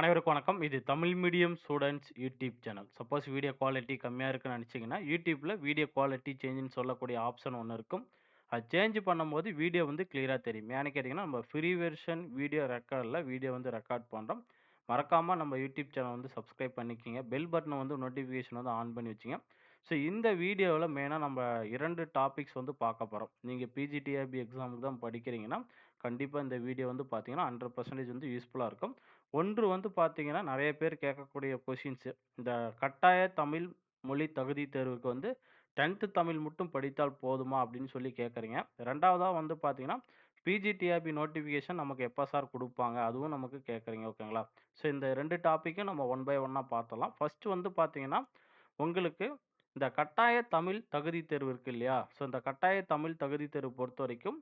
அனைவருக்கும் வணக்கம். இது Tamil medium students YouTube channel. Suppose video quality கம்மியாக இருக்குன்னு நினச்சிங்கன்னா யூடியூப்பில் வீடியோ குவாலிட்டி சேஞ்சுன்னு சொல்லக்கூடிய ஆப்ஷன் ஒன்று இருக்கும். அது சேஞ்ச் பண்ணும்போது வீடியோ வந்து கிளியராக தெரியும். ஏன்னு கேட்டீங்கன்னா, நம்ம ஃப்ரீ வெர்ஷன் வீடியோ ரெக்கார்டில் வீடியோ வந்து ரெக்கார்ட் பண்ணுறோம் மறக்காமல் நம்ம யூடியூப் சேனல் வந்து சப்ஸ்கிரைப் பண்ணிக்கிங்க பெல் பட்டனை வந்து நோட்டிஃபிகேஷன் வந்து ஆன் பண்ணி வச்சுங்க. ஸோ இந்த வீடியோவில் மெயினாக நம்ம இரண்டு டாபிக்ஸ் வந்து பார்க்க போகிறோம் நீங்கள் பிஜிடிஆர்பி எக்ஸாமுக்கு தான் படிக்கிறீங்கன்னா, கண்டிப்பாக இந்த வீடியோ வந்து பார்த்தீங்கன்னா, 100% வந்து யூஸ்ஃபுல்லாக இருக்கும். ஒன்று வந்து பார்த்தீங்கன்னா, நெறைய பேர் கேட்கக்கூடிய கொஷின்ஸு. இந்த கட்டாய தமிழ் மொழி தகுதி தேர்வுக்கு வந்து 10த் தமிழ் மட்டும் படித்தால் போதுமா? அப்படின்னு சொல்லி கேட்கறீங்க. 2வதா வந்து பார்த்தீங்கன்னா, பிஜிடிஆர்பி நோட்டிஃபிகேஷன் நமக்கு எப்ப சார் குடுப்பாங்க? அதுவும் நமக்கு கேட்கறீங்க. ஓகேங்களா? ஸோ இந்த 2 டாபிக்கும் நம்ம ஒன் பை ஒன்னாக பார்த்தரலாம். ஃபஸ்ட்டு வந்து பார்த்தீங்கன்னா, உங்களுக்கு இந்த கட்டாய தமிழ் தகுதி தேர்வு இருக்கு இல்லையா? ஸோ இந்த கட்டாய தமிழ் தகுதி தேர்வு பொறுத்தவரைக்கும்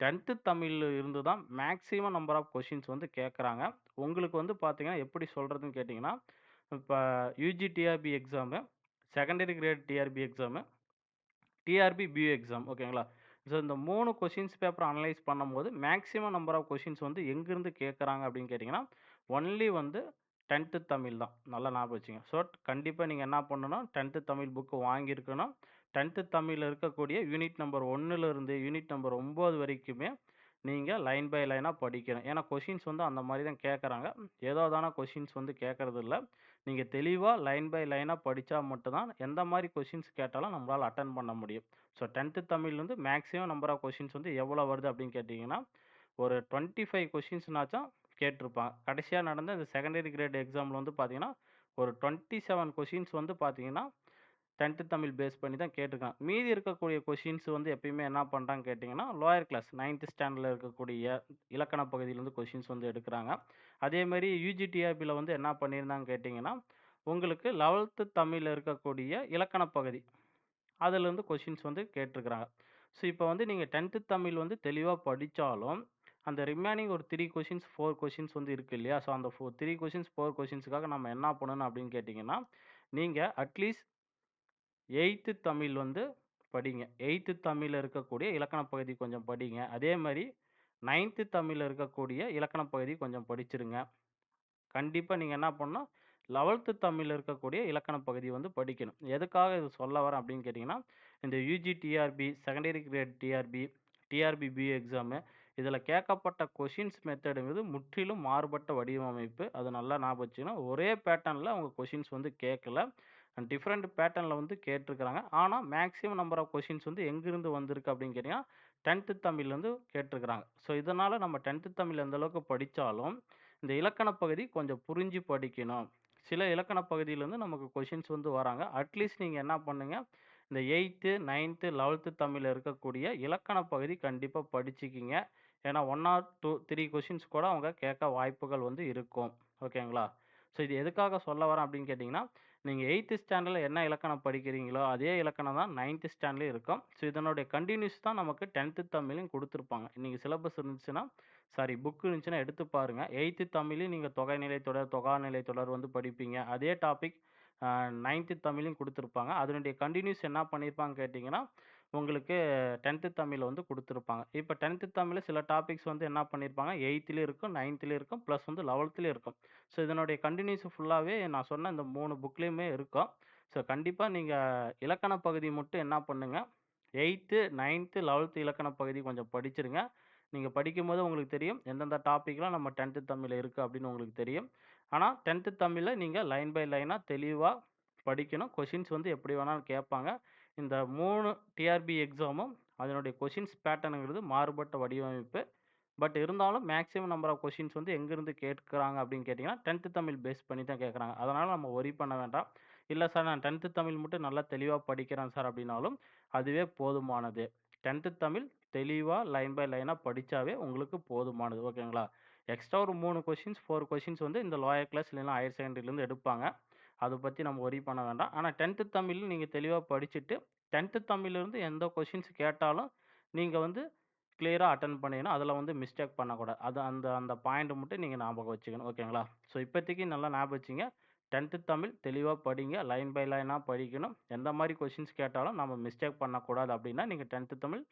டென்த்து தமிழில் இருந்து தான் மேக்ஸிமம் நம்பர் ஆஃப் கொஷின்ஸ் வந்து கேட்குறாங்க உங்களுக்கு வந்து பார்த்தீங்கன்னா, எப்படி சொல்கிறதுன்னு கேட்டிங்கன்னா இப்போ UG TRB exam, secondary grade TRB exam, TRB PU exam ஓகேங்களா? ஸோ இந்த மூணு கொஷின்ஸ் பேப்பர் அனலைஸ் பண்ணும்போது மேக்ஸிமம் நம்பர் ஆஃப் கொஷின்ஸ் வந்து எங்கேருந்து கேட்குறாங்க அப்படின்னு கேட்டிங்கன்னா ஒன்லி வந்து 10த் தமிழ் தான். நல்லா ஞாபகம் வச்சுங்க. ஸோ கண்டிப்பாக நீங்கள் என்ன பண்ணணும், 10த் தமிழ் புக்கு வாங்கியிருக்கணும். டென்த்து தமிழில் இருக்கக்கூடிய யூனிட் நம்பர் ஒன்றுலேருந்து யூனிட் நம்பர் ஒம்பது வரைக்குமே நீங்கள் லைன் பை லைனாக படிக்கணும். ஏன்னா கொஷின்ஸ் வந்து அந்த மாதிரி தான் கேட்குறாங்க ஏதோ தான கொஷின்ஸ் வந்து கேட்கறதில்ல. நீங்கள் தெளிவாக லைன் பை லைனாக படித்தா மட்டும்தான் எந்த மாதிரி கொஷின்ஸ் கேட்டாலும் நம்மளால் அட்டன் பண்ண முடியும். ஸோ 10த் தமிழ்லேருந்து மேக்ஸிமம் நம்பர் ஆஃப் கொஷின்ஸ் வந்து எவ்வளோ வருது அப்படின்னு கேட்டிங்கன்னா ஒரு டுவென்ட்டி ஃபைவ் கொஷின்ஸ்னாச்சும் கேட்டிருப்பாங்க. கடைசியாக நடந்த இந்த செகண்டரி கிரேட் எக்ஸாமில் வந்து பார்த்தீங்கன்னா, ஒரு டுவெண்ட்டி செவன் கொஷின்ஸ் வந்து பார்த்தீங்கன்னா, 10த் தமிழ் பேஸ் பண்ணி தான் கேட்டிருக்கான் மீதி இருக்கக்கூடிய கொஷின்ஸ் வந்து எப்பயுமே என்ன பண்ணுறாங்க கேட்டிங்கன்னா லோயர் கிளாஸ் நைன்த்து ஸ்டாண்டர்டில் இருக்கக்கூடிய இலக்கண பகுதியிலேருந்து கொஷின்ஸ் வந்து எடுக்கிறாங்க அதேமாதிரி யூஜிடிஆபியில் வந்து என்ன பண்ணியிருந்தாங்க கேட்டிங்கன்னா உங்களுக்கு லெவல்த்து தமிழில் இருக்கக்கூடிய இலக்கண பகுதி, அதிலேருந்து கொஷின்ஸ் வந்து கேட்டிருக்கிறாங்க. ஸோ இப்போ வந்து நீங்கள் டென்த்து தமிழ் வந்து தெளிவாக படித்தாலும் அந்த ரிமைனிங் ஒரு த்ரீ கொஷின்ஸ் ஃபோர் கொஷின்ஸ் வந்து இருக்கு இல்லையா? ஸோ அந்த ஃபோ த்ரீ கொஷின்ஸ் ஃபோர் கொஷின்ஸுக்காக நம்ம என்ன பண்ணணும் அப்படின்னு கேட்டிங்கன்னா நீங்கள் அட்லீஸ்ட் எயித்து தமிழ் வந்து படிங்க. எயித்து தமிழில் இருக்கக்கூடிய இலக்கண பகுதி கொஞ்சம் படிங்க. அதே மாதிரி நைன்த்து தமிழில் இருக்கக்கூடிய இலக்கண பகுதி கொஞ்சம் படிச்சிருங்க. கண்டிப்பாக நீங்கள் என்ன பண்ணணும், லெவல்த்து தமிழில் இருக்கக்கூடிய இலக்கண பகுதி வந்து படிக்கணும். எதுக்காக இது சொல்ல வரேன் அப்படின்னு கேட்டிங்கன்னா இந்த UG TRB, secondary grade TRB, TRB P exam இதில் கேட்கப்பட்ட கொஷின்ஸ் மெத்தடுங்கிறது முற்றிலும் மாறுபட்ட வடிவமைப்பு. அது நல்லா ஞாபகம் வச்சுக்கணும். ஒரே பேட்டர்னில் அவங்க கொஷின்ஸ் வந்து கேட்கல. டிஃப்ரெண்ட் பேட்டர்னில் வந்து கேட்டிருக்கிறாங்க. ஆனால் மேக்ஸிமம் நம்பர் ஆஃப் கொஷின்ஸ் வந்து எங்கேருந்து வந்திருக்கு அப்படின்னு கேட்டிங்கன்னா டென்த்து தமிழ்லேருந்து கேட்டிருக்கிறாங்க. ஸோ இதனால் நம்ம 10த் தமிழ் எந்தளவுக்கு படித்தாலும் இந்த இலக்கண பகுதி கொஞ்சம் புரிஞ்சு படிக்கணும். சில இலக்கண பகுதியிலேருந்து நமக்கு கொஷின்ஸ் வந்து வராங்க. அட்லீஸ்ட் நீங்கள் என்ன பண்ணுங்கள் இந்த எயித்து நைன்த்து லெவல்த்து தமிழில் இருக்கக்கூடிய இலக்கண பகுதி கண்டிப்பாக படிச்சுக்கிங்க. ஏன்னா one or two three questions கூட அவங்க கேட்க வாய்ப்புகள் வந்து இருக்கும். ஓகேங்களா? ஸோ இது எதுக்காக சொல்ல வரேன் அப்படின்னு கேட்டிங்கன்னா நீங்கள் எயித்து ஸ்டாண்டர்டில் என்ன இலக்கணம் படிக்கிறீங்களோ, அதே இலக்கணம் தான் நைன்த்து ஸ்டாண்டர்ட்லேயும் இருக்கும். ஸோ இதனுடைய கண்டினியூஸ் தான் நமக்கு டென்த்து தமிழையும் கொடுத்துருப்பாங்க இன்றைக்கி சிலபஸ் இருந்துச்சுன்னா சாரி புக்கு இருந்துச்சுன்னா எடுத்து பாருங்கள் எயித்து தமிழையும் நீங்கள் தொகைநிலை தொடர், தொகாநிலை தொடர் வந்து படிப்பீங்க. அதே டாபிக் நைன்த்து தமிழையும் கொடுத்துருப்பாங்க அதனுடைய கண்டினியூஸ் என்ன பண்ணியிருப்பாங்க கேட்டிங்கன்னா உங்களுக்கு 10த் தமிழ்ல வந்து குடுத்துருப்பாங்க. இப்ப 10த் தமிழ்ல சில டாபிக்ஸ் வந்து என்ன பண்ணியிருப்பாங்க, 8த்லயும் இருக்கும், 9த்லயும் இருக்கும், பிளஸ் வந்து 11த்லயும் இருக்கும். ஸோ இதனுடைய கன்டினியூஸ் ஃபுல்லாவே நான் சொன்ன இந்த 3 புக்லயுமே இருக்கும். ஸோ கண்டிப்பா நீங்க இலக்கண பகுதி மட்டும் என்ன பண்ணுங்க, 8த், 9த், 11த் இலக்கண பகுதி கொஞ்சம் படிச்சிருங்க. நீங்க படிக்கும்போது உங்களுக்கு தெரியும், எந்தெந்த டாபிக்லாம் நம்ம 10த் தமிழ்ல இருக்கு அப்படின்னு உங்களுக்கு தெரியும். ஆனா 10த் தமிழ்ல நீங்க லைன் பை லைனா தெளிவா படிக்கணும். கொஸ்டின்ஸ் வந்து எப்படி வேணாலும் கேட்பாங்க. இந்த மூணு டிஆர்பி எக்ஸாமும் அதனுடைய கொஷின்ஸ் பேட்டனுங்கிறது மாறுபட்ட வடிவமைப்பு. பட் இருந்தாலும் மேக்ஸிமம் நம்பர் ஆஃப் கொஷின்ஸ் வந்து எங்கேருந்து கேட்குறாங்க அப்படின்னு கேட்டிங்கன்னா டென்த்து தமிழ் பேஸ் பண்ணி தான் கேட்குறாங்க அதனால் நம்ம ஒரி பண்ண வேண்டாம். இல்லை சார் நான் 10த் தமிழ் மட்டும் நல்லா தெளிவாக படிக்கிறேன் சார் அப்படின்னாலும், அதுவே போதுமானது. 10த் தமிழ் தெளிவாக லைன் பை லைனாக படித்தாவே உங்களுக்கு போதுமானது. ஓகேங்களா? எக்ஸ்ட்ரா ஒரு மூணு கொஷின்ஸ் ஃபோர் கொஷின்ஸ் வந்து இந்த லோயர் கிளாஸ் இல்லைன்னா ஹையர் செகண்டரிலேருந்து எடுப்பாங்க. அதை பற்றி நம்ம ஒரி பண்ண வேண்டாம். ஆனால் டென்த்து தமிழ் நீங்கள் தெளிவாக படிச்சுட்டு, 10த் தமிழ்லேருந்து எந்த கொஷின்ஸ் கேட்டாலும், நீங்கள் வந்து கிளியராக அட்டன் பண்ணிடணும். அதில் வந்து மிஸ்டேக் பண்ணக்கூடாது. அது அந்த அந்த பாயிண்ட் மட்டும் நீங்கள் ஞாபகம் வச்சுக்கணும். ஓகேங்களா? ஸோ இப்போதைக்கு நல்லா ஞாபகம் வச்சுங்க. 10த் தமிழ் தெளிவாக படிங்க. லைன் பை லைனாக படிக்கணும். எந்த மாதிரி கொஷின்ஸ் கேட்டாலும் நம்ம மிஸ்டேக் பண்ணக்கூடாது அப்படின்னா, நீங்கள் டென்த்து தமிழ்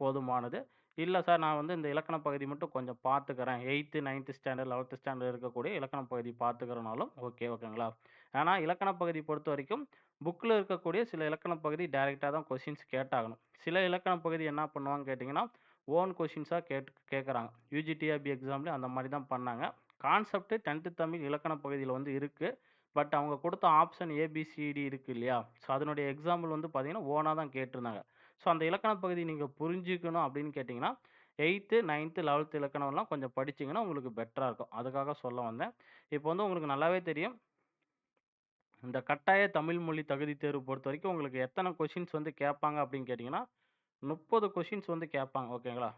போதுமானது. இல்லை சார் நான் வந்து இந்த இலக்கண பகுதி மட்டும் கொஞ்சம் பார்த்துக்கிறேன். 8த், 9த் ஸ்டாண்டர்ட், 11த் ஸ்டாண்டர்ட் இருக்கக்கூடிய இலக்கண பகுதி பார்த்துக்கிறனாலும் ஓகே, ஓகேங்களா? ஆனா இலக்கண பகுதி பொறுத்தவரைக்கும் புக்கில் இருக்கக்கூடிய சில இலக்கண பகுதி டைரெக்டாக தான் கொஷின்ஸ் கேட்டாகணும். சில இலக்கண பகுதி என்ன பண்ணுவாங்கன்னு கேட்டிங்கன்னா ஓன் கொஷின்ஸாக கேட் கேட்குறாங்க யூஜிடிஆபி எக்ஸாம்லேயும் அந்த மாதிரி தான் பண்ணாங்க. கான்செப்ட் 10த் தமிழ் இலக்கண பகுதியில் வந்து இருக்குது பட் அவங்க கொடுத்த ஆப்ஷன் ஏபிசிடி இருக்குது இல்லையா? ஸோ அதனுடைய எக்ஸாம்பிள் வந்து பார்த்திங்கன்னா ஓனாக தான் கேட்டிருந்தாங்க. ஸோ அந்த இலக்கண பகுதி நீங்கள் புரிஞ்சுக்கணும் அப்படின்னு கேட்டிங்கன்னா எயித்து நைன்த்து லெவல்த்து இலக்கணம்லாம் கொஞ்சம் படிச்சிங்கன்னா உங்களுக்கு பெட்டராக இருக்கும். அதுக்காக சொல்ல வந்தேன். இப்போ வந்து உங்களுக்கு நல்லாவே தெரியும். இந்த கட்டாய தமிழ் மொழி தகுதி தேர்வு பொறுத்த வரைக்கும் உங்களுக்கு எத்தனை கொஷின்ஸ் வந்து கேட்பாங்க அப்படின்னு கேட்டிங்கன்னா முப்பது கொஷின்ஸ் வந்து கேட்பாங்க. ஓகேங்களா?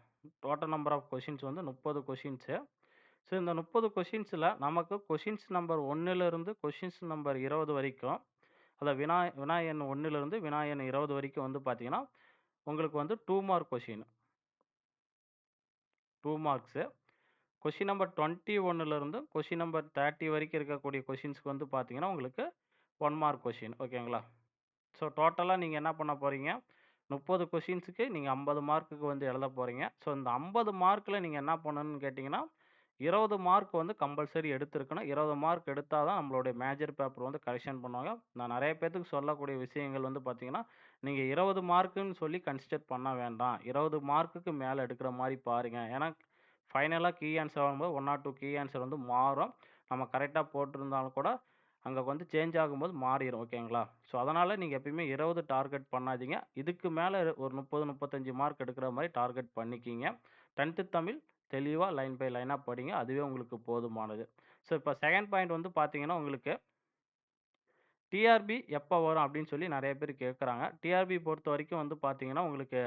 டோட்டல் நம்பர் ஆஃப் கொஷின்ஸ் வந்து முப்பது கொஷின்ஸு ஸோ இந்த முப்பது கொஷின்ஸில் நமக்கு கொஷின்ஸ் நம்பர் ஒன்றுலேருந்து கொஷின்ஸ் நம்பர் 20 வரைக்கும், அதான் வினா வினாயன் ஒன்றுலேருந்து வினாயன் இருபது வரைக்கும் வந்து பார்த்தீங்கன்னா, உங்களுக்கு வந்து two mark question two marks. Question number twenty ஒன்னுலேருந்து question number 30 வரைக்கும் இருக்கக்கூடிய கொஷின்ஸ்க்கு வந்து பார்த்தீங்கன்னா, உங்களுக்கு ஒன் மார்க் கொஷின் ஓகேங்களா? ஸோ டோட்டலாக நீங்கள் என்ன பண்ண போகிறீங்க முப்பது கொஷின்ஸுக்கு நீங்கள் ஐம்பது மார்க்குக்கு வந்து எழுத போகிறீங்க ஸோ இந்த ஐம்பது மார்க்கில் நீங்கள் என்ன பண்ணணும்னு கேட்டிங்கன்னா இருபது மார்க் வந்து கம்பல்சரி எடுத்திருக்கணும். 20 மார்க் எடுத்தால் தான் நம்மளுடைய மேஜர் பேப்பர் வந்து கரெக்ஷன் பண்ணுவாங்க. நான் நிறைய பேர்த்துக்கு சொல்லக்கூடிய விஷயங்கள் வந்து பார்த்தீங்கன்னா, நீங்கள் இருபது மார்க்குன்னு சொல்லி கன்சிடர் பண்ண வேண்டாம். 20 மார்க்குக்கு மேலே எடுக்கிற மாதிரி பாருங்கள் ஏன்னா ஃபைனலாக கீ ஆன்சர் வரும்போது one or two key answer வந்து மாறும். நம்ம கரெக்டாக போட்டிருந்தாலும் கூட, அங்கே வந்து சேஞ்ச் ஆகும்போது மாறிடும் ஓகேங்களா? ஸோ அதனால் நீங்கள் எப்பயுமே 20 டார்கெட் பண்ணாதீங்க. இதுக்கு மேலே ஒரு 30, 35 மார்க் எடுக்கிற மாதிரி டார்கெட் பண்ணிக்கிங்க. 10த் தமிழ் தெளிவாக லைன் பை லைனாக படிங்க. அதுவே உங்களுக்கு போதுமானது. ஸோ இப்போ செகண்ட் பாயிண்ட் வந்து பார்த்தீங்கன்னா, உங்களுக்கு டிஆர்பி எப்போ வரும் அப்படின்னு சொல்லி நிறைய பேர் கேட்குறாங்க டிஆர்பி பொறுத்த வரைக்கும் வந்து பார்த்தீங்கன்னா, உங்களுக்கு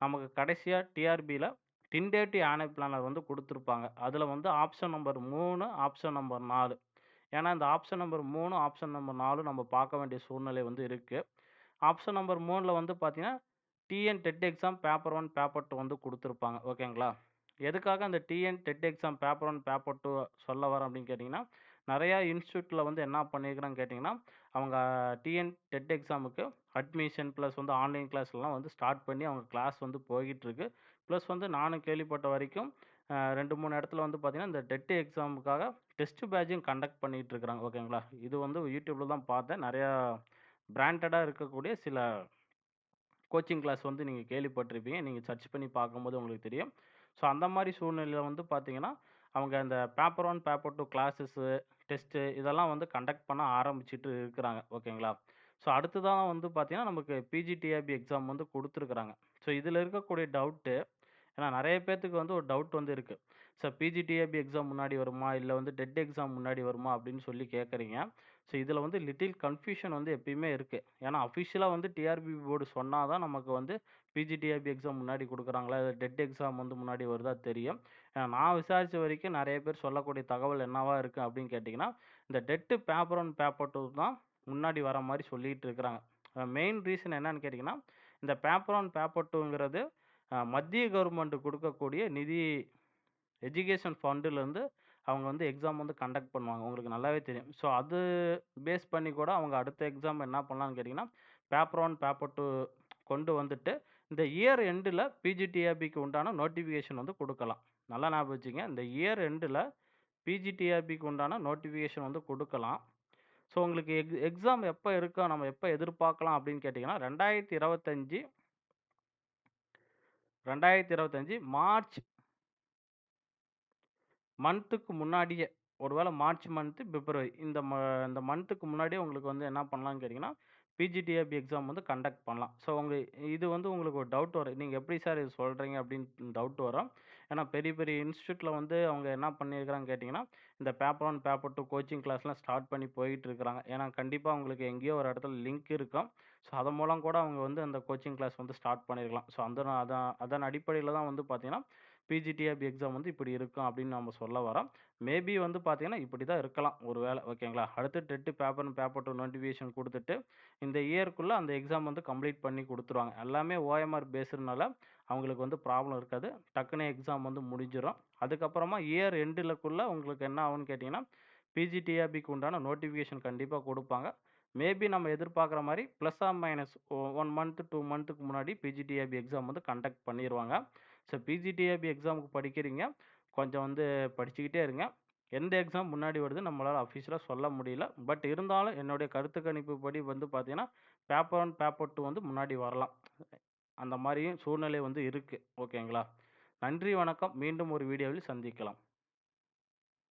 நமக்கு கடைசியாக டிஆர்பியில் டின்டேட்டி ஆனுவல் பிளானர் வந்து கொடுத்துருப்பாங்க அதில் வந்து ஆப்ஷன் நம்பர் மூணு ஆப்ஷன் நம்பர் நாலு ஏன்னா இந்த ஆப்ஷன் நம்பர் மூணு ஆப்ஷன் நம்பர் நாலு நம்ம பார்க்க வேண்டிய சூழ்நிலை வந்து இருக்குது ஆப்ஷன் நம்பர் மூணில் வந்து பார்த்தீங்கன்னா, TN TET exam paper one paper two வந்து கொடுத்துருப்பாங்க ஓகேங்களா? எதுக்காக அந்த TN TET exam paper one paper two சொல்ல வரேன் அப்படின்னு கேட்டிங்கன்னா நிறையா இன்ஸ்டியூட்டில் வந்து என்ன பண்ணியிருக்கிறான்னு கேட்டிங்கன்னா அவங்க டிஎன் டெட் எக்ஸாமுக்கு அட்மிஷன் ப்ளஸ் வந்து ஆன்லைன் கிளாஸ்லாம் வந்து ஸ்டார்ட் பண்ணி அவங்க கிளாஸ் வந்து போய்கிட்டு இருக்கு. ப்ளஸ் வந்து நானும் கேள்விப்பட்ட வரைக்கும் ரெண்டு மூணு இடத்துல வந்து பார்த்தீங்கன்னா, இந்த டெட் எக்ஸாமுக்காக டெஸ்ட் பேட்சும் கண்டக்ட் பண்ணிகிட்டு இருக்கிறாங்க. ஓகேங்களா? இது வந்து யூடியூப்பில் தான் பார்த்தேன். நிறையா பிராண்டடாக இருக்கக்கூடிய சில கோச்சிங் கிளாஸ் வந்து நீங்கள் கேள்விப்பட்டிருப்பீங்க. நீங்கள் சர்ச் பண்ணி பார்க்கும்போது உங்களுக்கு தெரியும். ஸோ அந்த மாதிரி சூழ்நிலையில் வந்து பார்த்தீங்கன்னா, அவங்க அந்த paper one paper two classes, test இதெல்லாம் வந்து கண்டக்ட் பண்ண ஆரம்பிச்சுட்டு இருக்கிறாங்க. ஓகேங்களா? ஸோ அடுத்ததான் வந்து பார்த்திங்கன்னா நமக்கு பிஜிடிஆர்பி எக்ஸாம் வந்து கொடுத்துருக்குறாங்க ஸோ இதில் இருக்கக்கூடிய டவுட்டு ஏன்னா நிறைய பேர்த்துக்கு வந்து ஒரு டவுட் வந்து இருக்குது சார் பிஜிடிஆர்பி எக்ஸாம் முன்னாடி வருமா? இல்லை வந்து டெட் எக்ஸாம் முன்னாடி வருமா? அப்படின்னு சொல்லி கேட்குறீங்க ஸோ இதில் வந்து லிட்டில் கன்ஃப்யூஷன் வந்து எப்பயுமே இருக்குது ஏன்னா அஃபிஷியலாக வந்து டிஆர்பி போர்டு சொன்னால் தான் நமக்கு வந்து பிஜிடிஆர்பி எக்ஸாம் முன்னாடி கொடுக்குறாங்களா இல்லை டெட் எக்ஸாம் வந்து முன்னாடி வருதா தெரியும். ஏன்னா நான் விசாரித்த வரைக்கும் நிறைய பேர் சொல்லக்கூடிய தகவல் என்னவா இருக்குது அப்படின்னு கேட்டிங்கன்னா இந்த TET paper one paper two தான் முன்னாடி வர மாதிரி சொல்லிகிட்டு இருக்கிறாங்க. மெயின் ரீசன் என்னன்னு கேட்டிங்கன்னா இந்த பேப்பர் ஒன் பேப்பர் டூங்கிறது மத்திய கவர்மெண்ட்டு கொடுக்கக்கூடிய நிதி எஜுகேஷன் ஃபண்டுலேருந்து அவங்க வந்து எக்ஸாம் வந்து கண்டக்ட் பண்ணுவாங்க. உங்களுக்கு நல்லாவே தெரியும். ஸோ அது பேஸ் பண்ணி கூட அவங்க அடுத்த எக்ஸாம் என்ன பண்ணலான்னு கேட்டிங்கன்னா பேப்பர் ஒன் பேப்பர் டூ கொண்டு வந்துட்டு, இந்த இயர் எண்டில் பிஜிடிஆர்பிக்கு உண்டான நோட்டிஃபிகேஷன் வந்து கொடுக்கலாம் நல்லா ஞாபகம் வச்சுங்க இந்த இயர் எண்டில் பிஜிடிஆர்பிக்கு உண்டான நோட்டிஃபிகேஷன் வந்து கொடுக்கலாம் ஸோ உங்களுக்கு எக் எக்ஸாம் எப்போ இருக்கோ நம்ம எப்போ எதிர்பார்க்கலாம் அப்படின்னு கேட்டிங்கன்னா ரெண்டாயிரத்தி இருபத்தஞ்சி 2025 2025 மார்ச் மந்த்துக்கு முன்னாடியே, ஒருவேளை மார்ச் மந்த்து பிப்ரவரி இந்த ம இந்த மந்த்துக்கு முன்னாடியே உங்களுக்கு வந்து என்ன பண்ணலாம்னு கேட்டிங்கன்னா பிஜிடிஆர்பி எக்ஸாம் வந்து கண்டக்ட் பண்ணலாம். ஸோ உங்கள் இது வந்து உங்களுக்கு ஒரு டவுட் வரும். நீங்கள் எப்படி சார் இது சொல்கிறீங்க அப்படின்னு டவுட் வரும். ஏன்னா பெரிய பெரிய இன்ஸ்டியூட்டில் வந்து அவங்க என்ன பண்ணியிருக்கிறாங்கன்னு கேட்டிங்கன்னா இந்த paper one paper two coaching கிளாஸ்லாம் ஸ்டார்ட் பண்ணி போயிட்டு இருக்கிறாங்க. ஏன்னா கண்டிப்பாக அவங்களுக்கு எங்கேயோ ஒரு இடத்துல லிங்க் இருக்கும். ஸோ அதன் மூலம் கூட அவங்க வந்து அந்த கோச்சிங் கிளாஸ் வந்து ஸ்டார்ட் பண்ணியிருக்கலாம். ஸோ அந்த அதான் அதன் அடிப்படையில் தான் வந்து பார்த்திங்கன்னா பிஜிடிஆர்பி எக்ஸாம் வந்து இப்படி இருக்கும் அப்படின்னு நம்ம சொல்ல வரோம். மேபி வந்து பார்த்தீங்கன்னா, இப்படி தான் இருக்கலாம் ஒரு வேளை ஓகேங்களா? அடுத்து TET paper paper two notification கொடுத்துட்டு இந்த இயருக்குள்ளே அந்த எக்ஸாம் வந்து கம்ப்ளீட் பண்ணி கொடுத்துருவாங்க எல்லாமே ஓஎம்ஆர் பேஸ்டுனால அவங்களுக்கு வந்து ப்ராப்ளம் இருக்காது. டக்குனு எக்ஸாம் வந்து முடிஞ்சிடும் அதுக்கப்புறமா இயர் எண்டுலக்குள்ளே உங்களுக்கு என்ன ஆகும்னு கேட்டிங்கன்னா பிஜிடிஆர்பிக்கு உண்டான நோட்டிஃபிகேஷன் கண்டிப்பாக கொடுப்பாங்க மேபி நம்ம எதிர்பார்க்குற மாதிரி plus or minus one month, two மந்த்துக்கு முன்னாடி பிஜிடிஆர்பி எக்ஸாம் வந்து கண்டக்ட் பண்ணிடுவாங்க ஸோ பிஜிடிஏபி எக்ஸாமுக்கு படிக்கிறீங்க. கொஞ்சம் வந்து படிச்சுக்கிட்டே இருங்க. எந்த எக்ஸாம் முன்னாடி வருது நம்மளால் அஃபிஷியலாக சொல்ல முடியல. பட் இருந்தாலும் என்னுடைய கருத்து கணிப்புப்படி வந்து பார்த்தீங்கன்னா, பேப்பர் ஒன் பேப்பர் டூ வந்து முன்னாடி வரலாம். அந்த மாதிரியும் சூழ்நிலை வந்து இருக்குது ஓகேங்களா? நன்றி, வணக்கம். மீண்டும் ஒரு வீடியோவில் சந்திக்கலாம்.